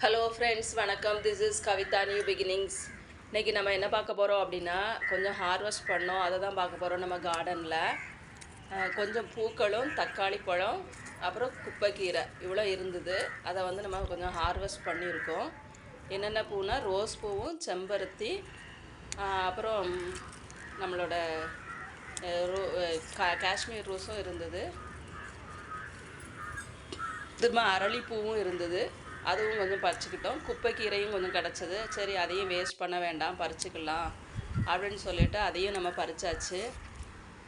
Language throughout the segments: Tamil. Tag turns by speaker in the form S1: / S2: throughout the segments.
S1: ஹலோ ஃப்ரெண்ட்ஸ் வணக்கம். This is Kavitha new beginnings இன்றைக்கி நம்ம என்ன பார்க்க போகிறோம் அப்படின்னா கொஞ்சம் ஹார்வெஸ்ட் பண்ணோம். அதை தான் பார்க்க போகிறோம் நம்ம கார்டனில் கொஞ்சம் பூக்களும் தக்காளி பழம் அப்புறம் குப்பைக்கீரை. இவ்வளோ இருந்தது. அதை வந்து நம்ம கொஞ்சம் ஹார்வெஸ்ட் பண்ணியிருக்கோம். என்னென்ன பூனா ரோஸ் பூவும் செம்பருத்தி அப்புறம் நம்மளோட ரோ கா- காஷ்மீர் ரோஸும் இருந்தது. திரும்ப அரளிப்பூவும் இருந்தது. அதுவும் கொஞ்சம் பறிச்சுக்கிட்டோம். குப்பைக்கீரையும் கொஞ்சம் கிடச்சிது. சரி அதையும் வேஸ்ட் பண்ண வேண்டாம் பறிச்சுக்கலாம் அப்படின்னு சொல்லிட்டு அதையும் நம்ம பறிச்சாச்சு.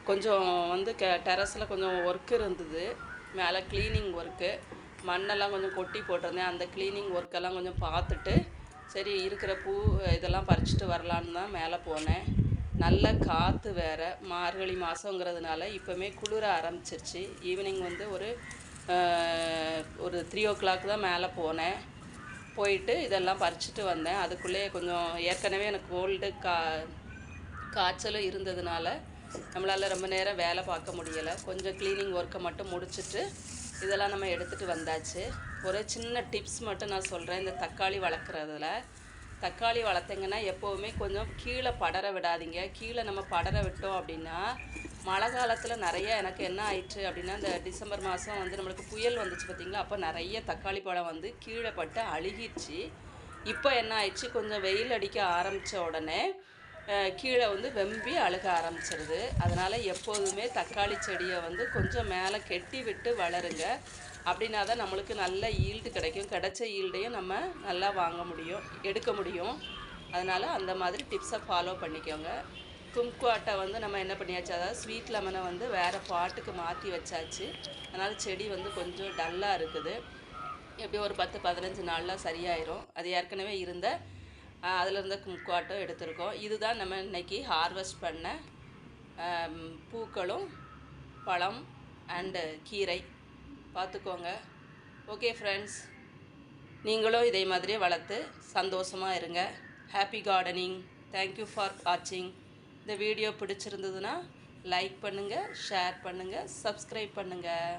S1: கொஞ்சம் வந்து கெ டெரஸில் கொஞ்சம் ஒர்க் இருந்தது. மேலே க்ளீனிங் ஒர்க்கு மண்ணெல்லாம் கொஞ்சம் கொட்டி போட்டிருந்தேன். அந்த க்ளீனிங் ஒர்க்கெல்லாம் கொஞ்சம் பார்த்துட்டு சரி இருக்கிற பூ இதெல்லாம் பறிச்சுட்டு வரலான்னு தான் மேலே போனேன். நல்ல காற்று வேறு. மார்கழி மாதங்கிறதுனால இப்போமே குளிர ஆரம்பிச்சிருச்சு. ஈவினிங் வந்து ஒரு ஒரு த்ரீ ஓ கிளாக் தான் மேலே போனேன். போயிட்டு இதெல்லாம் பறிச்சுட்டு வந்தேன். அதுக்குள்ளேயே கொஞ்சம் ஏற்கனவே எனக்கு கோல்டு கா காய்ச்சலும் இருந்ததுனால நம்மளால் ரொம்ப நேரம் வேலை பார்க்க முடியலை. கொஞ்சம் க்ளீனிங் ஒர்க்கை மட்டும் முடிச்சுட்டு இதெல்லாம் நம்ம எடுத்துகிட்டு வந்தாச்சு. ஒரு சின்ன டிப்ஸ் மட்டும் நான் சொல்கிறேன் இந்த தக்காளி வளர்க்குறதுல. தக்காளி வளர்த்தீங்கன்னா எப்போவுமே கொஞ்சம் கீழே படர விடாதீங்க. கீழே நம்ம படர விட்டோம் அப்படின்னா மழை காலத்தில் நிறைய எனக்கு என்ன ஆயிடுச்சு அப்படின்னா இந்த டிசம்பர் மாதம் வந்து நம்மளுக்கு புயல் வந்துச்சு பார்த்தீங்களா அப்போ நிறைய தக்காளி பழம் வந்து கீழே பட்டு அழுகிடுச்சு. இப்போ என்ன ஆயிடுச்சு? கொஞ்சம் வெயில் அடிக்க ஆரம்பித்த உடனே கீழே வந்து வெம்பி அழுக ஆரம்பிச்சிருது. அதனால் எப்போதுமே தக்காளி செடியை வந்து கொஞ்சம் மேலே கெட்டி விட்டு வளருங்க. அப்படின்னா தான் நம்மளுக்கு நல்ல ஈல்டு கிடைக்கும். கிடைச்ச ஈல்டையும் நம்ம நல்லா வாங்க முடியும் எடுக்க முடியும். அதனால் அந்த மாதிரி டிப்ஸை ஃபாலோ பண்ணிக்கோங்க. கும்கு வந்து நம்ம என்ன பண்ணியாச்சு? அதாவது ஸ்வீட் லெமனை வந்து வேறு பாட்டுக்கு மாற்றி வச்சாச்சு. அதனால் செடி வந்து கொஞ்சம் டல்லாக இருக்குது. எப்படியும் ஒரு பத்து பதினஞ்சு நாளில் சரியாயிரும். அது ஏற்கனவே இருந்த அதில் இருந்த கும்குவாட்டம் எடுத்திருக்கோம். இதுதான் நம்ம இன்றைக்கி ஹார்வெஸ்ட் பண்ண பூக்களும் பழம் அண்டு கீரை. பார்த்துக்கோங்க. ஓகே ஃப்ரெண்ட்ஸ் நீங்களும் இதே மாதிரியே வளர்த்து சந்தோஷமாக இருங்க. ஹாப்பி கார்டனிங் தேங்க்யூ ஃபார் வாட்சிங் இந்த வீடியோ பிடிச்சிருந்ததுன்னா லைக் பண்ணுங்கள் ஷேர் பண்ணுங்கள் சப்ஸ்கிரைப் பண்ணுங்கள்